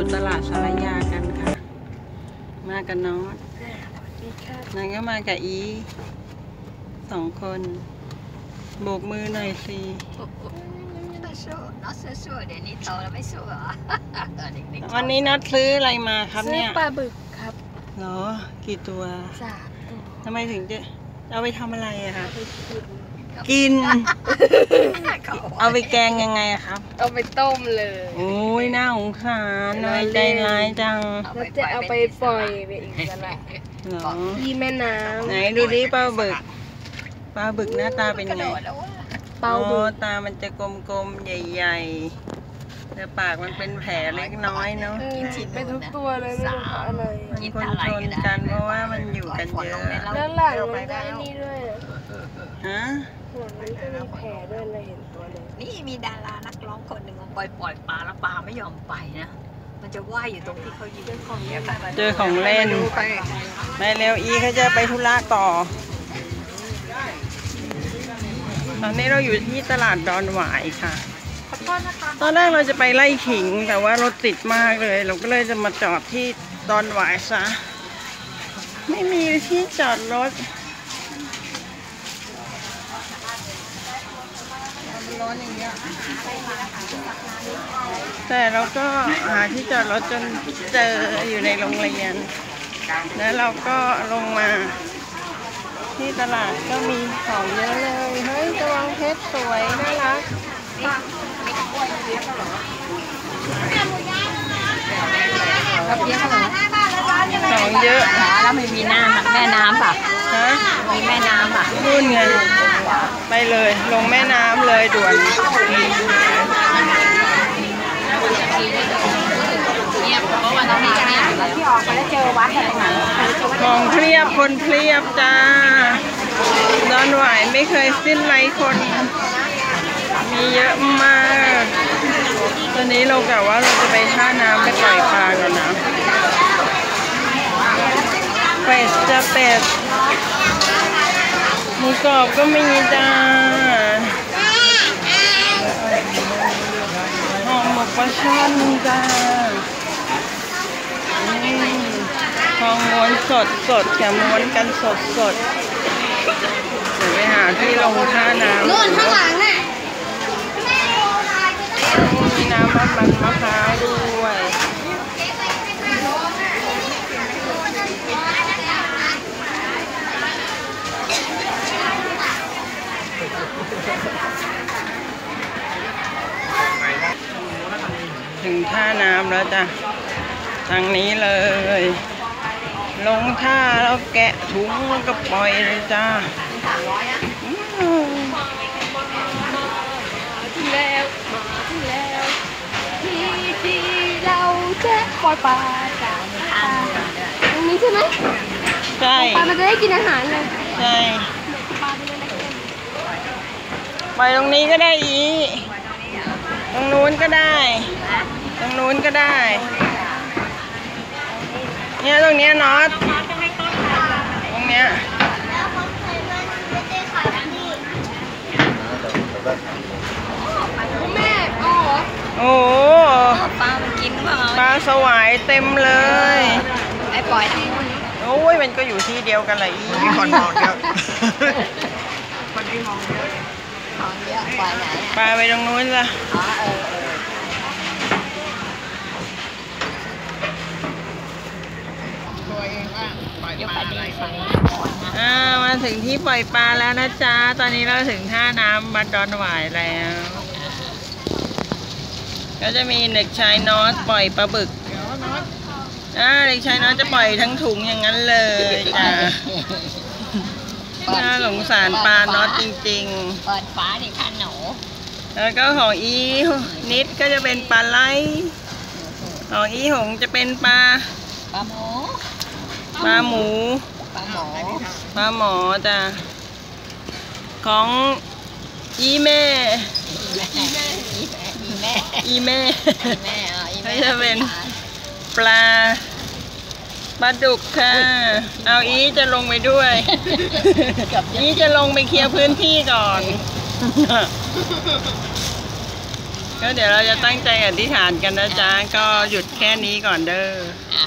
อยู่ตลาดสารยากันค่ะ มากันน้องนั่นก็มากับอีสองคนโบกมือหน่อยสิต้องสู้น้องสู้ๆเดี๋ยวนี้โตแล้วไม่สู้เหรอเด็กๆวันนี้นัดซื้ออะไรมาครับซื้อเนี่ยปลาบึกครับเหรอ กี่ตัวสามตัวทำไมถึงจะเอาไปทำอะไรอะคะไป กินกินเขาเอาไปแกงยังไงอะครับ เอาไปต้มเลย โอ้ยน่าสงสารน้อยใจร้ายจังแล้วจะเอาไปปล่อยไปอีกตลาดเหรอที่แม่น้ไหนดูดิปลาบึกปลาบึกหน้าตาเป็นกระไงโดดแล้ววะำเปาบึอ๋อกตามันจะกลมๆ ใหญ่ๆแต่ปากมันเป็นแผลเล็กน้อยเนาะเออไปทุกตัวเลยไม่รู้เพราะอะไรมันคนชนกันเพราะว่ามันอยู่กันเยอะแล้วหลังมันก็ไอ้นี่ด้วยอะฮะ หัวมันก็มีแผลด้วยเลยเห็นตัวเลย นี่มีดารานักร้องคนหนึ่งปล่อยปล่อยปลาแล้วปลาไม่ยอมไปนะ มันจะว่ายอยู่ตรงที่เขายืนของเนี้ยค่ะเจอของเล่นไปเร็วอีเขาจะไปธุระต่อ ตอนนี้เราอยู่ที่ตลาดดอนหวายค่ะ ตอนแรกเราจะไปไล่ขิงแต่ว่ารถติดมากเลย เราก็เลยจะมาจอดที่ดอนหวายซะ ไม่มีที่จอดรถ ร้อนอย่างเงี้ยแต่เราก็หาที่จอดรถจนเจออยู่ในโรงเรียน แล้วเราก็ลงมา ที่ตลาดก็มีของเยอะเลย เฮ้ยกระวังเพชรสวยน่ารักของเยอะ แล้วไม่มีน้ำแม่น้ำป่ะฮะมีแม่น้ำป่ะนู่นไงไปเลย ลงแม่น้ำเลยด่วนเงียบเพราะว่าตรงนี้เงียบอยู่แล้วที่ออกไปแล้วเจอวัดแต่ตรงไหนของเพรียบคนเพรียบจ้าดอนหวายไม่เคยสิ้นไรคน มีเยอะมาก ตอนนี้เรากะว่าเราจะไปท่าน้ำไปปล่อยปลาก่อนนะเป็ ดจะเป็ดหมูกรอบก็มีจ้าห่อหมกปลาช่อนจ้านี่ทองม้วนสดสดแกม้วนกันสดสดเดี๋ยวไปหาที่ลงท่าน้ำนู่นข้างหลังน่ะมีน้ำมันมันมะพร้าวด้วย ถึงท่าน้ำแล้วจ้ะ ทางนี้เลย ลงท่าแล้วแกะถุงแล้วก็ปล่อยเลยจ้าอืมที่แล้วมาที่แล้วที่ที่เราจะปล่อยปลาจากตรงนี้ใช่ไหมใช่ปลามันจะได้กินอาหารเลย ใช่ปลาเป็นเล็กไปตรงนี้ก็ได้อี ตรงนู้นก็ได้ ตรงนู้นก็ได้ เนี่ยตรงเนี้ยน็อตตรงเนี้ยๆแม่อ๋อโอ้โหปลามันกินเปล่าปลาสวายเต็มเลย ไอ้ปล่อยทั้งหมดโอ้ยมันก็อยู่ที่เดียวกันแหละอีมีคนมองเยอะของเยอะปล่อยไหนปลาไปตรงนู้นละอ๋อเออเออ ตัวเองว่าปล่อย เดี๋ยวปไปลาอะดีไรฟังอ่ามาถึงที่ปล่อยปลาแล้วนะจ๊ะ ตอนนี้เราถึงท่าน้ำบัดดอนหวายแล้ว ก็จะมีเด็กชายนอสปล่อยปลาบึกอ่าเด็กชายนอสจะปล่อยทั้งถุงอย่างนั้นเลยจ้ะน่าสงสารปลานอสจริงเปิดฝาดิค่ะหนูๆแล้วก็ของอีนิดก็จะเป็นปลาไหลของอีหงจะเป็นปลาปลาหมู ปลาหมู ปลาหมูปลาหมอจ้ะ ของอีแม่ อีแม่ อีแม่อีแม่อีแม่อีแม่อะอีแม่ก็จะเป็นปลาปลาดุกค่ะ เอาอีจะลงไปด้วย อีจะลงไปเคลียร์พื้นที่ก่อนก็เดี๋ยวเราจะตั้งใจอธิษฐานกันนะจ๊ะ ก็หยุดแค่นี้ก่อนเด้ออะ